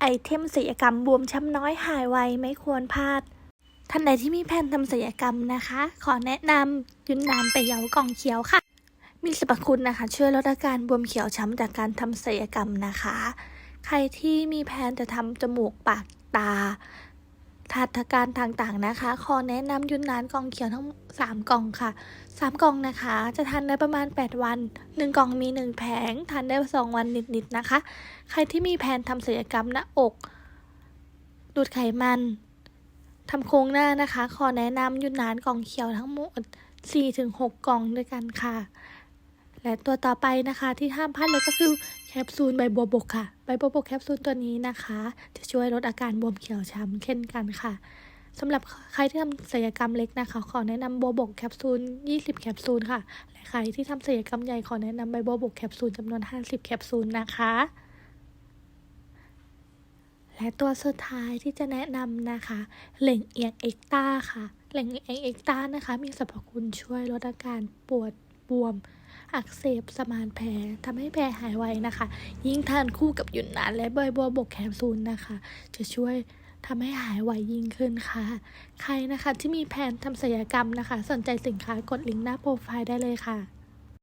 ไอเทมศัลยกรรมบวมช้ำน้อยหายไวไม่ควรพลาด ท่านใดที่มีแผนทำศัลยกรรมนะคะ ขอแนะนำยุนนานไปเยากล่องเขียวค่ะ มีสรรพคุณนะคะ ช่วยลดอาการบวมเขียวช้ำจากการทำศัลยกรรมนะคะ ใครที่มีแผนจะทำจมูกปากตา ทัดการต่างๆนะคะ ขอแนะนำยุนนานกล่องเขียวทั้ง 3 กล่องค่ะ 3 กล่องนะคะ จะทานได้ประมาณ 8 วัน 1 กล่องมี 1 แผงทานได้ 2 วันนิดๆนะคะ ใครที่มีแผนทำศัลยกรรมหน้าอก ดูดไขมันทำโครงหน้านะคะ ขอแนะนำยุนนานกล่องเขียวทั้งหมด 4-6 กล่องด้วยกันค่ะ และตัวต่อไปนะคะที่ห้ามพลาดเลยก็คือแคปซูลใบบัวบกค่ะ ใบบัวบกแคปซูลตัวนี้นะคะ จะช่วยลดอาการบวมเขียวช้ำเช่นกันค่ะสำหรับใครที่ทำศัลยกรรมเล็กนะคะ ขอแนะนำบัวบกแคปซูล 20 แคปซูลค่ะ และใครที่ทำศัลยกรรมใหญ่ขอแนะนำใบบัวบกแคปซูลจำนวน 50 แคปซูลนะคะ และตัวสุดท้ายที่จะแนะนำนะคะ เหล่งเอียงเอ็กต้าค่ะ เหล่งเอียงเอ็กต้านะคะ มีสรรพคุณช่วยลดอาการปวดบวม อักเสบสมานแผลทำให้แผลหายไวนะคะ ยิ่งทานคู่กับหยุนนานและใบบัวบกแคมซูลนะคะ จะช่วยทำให้หายไวยิ่งขึ้นค่ะ ใครนะคะที่มีแผนทำศัลยกรรมนะคะ สนใจสินค้ากดลิงก์หน้าโปรไฟล์ได้เลยค่ะ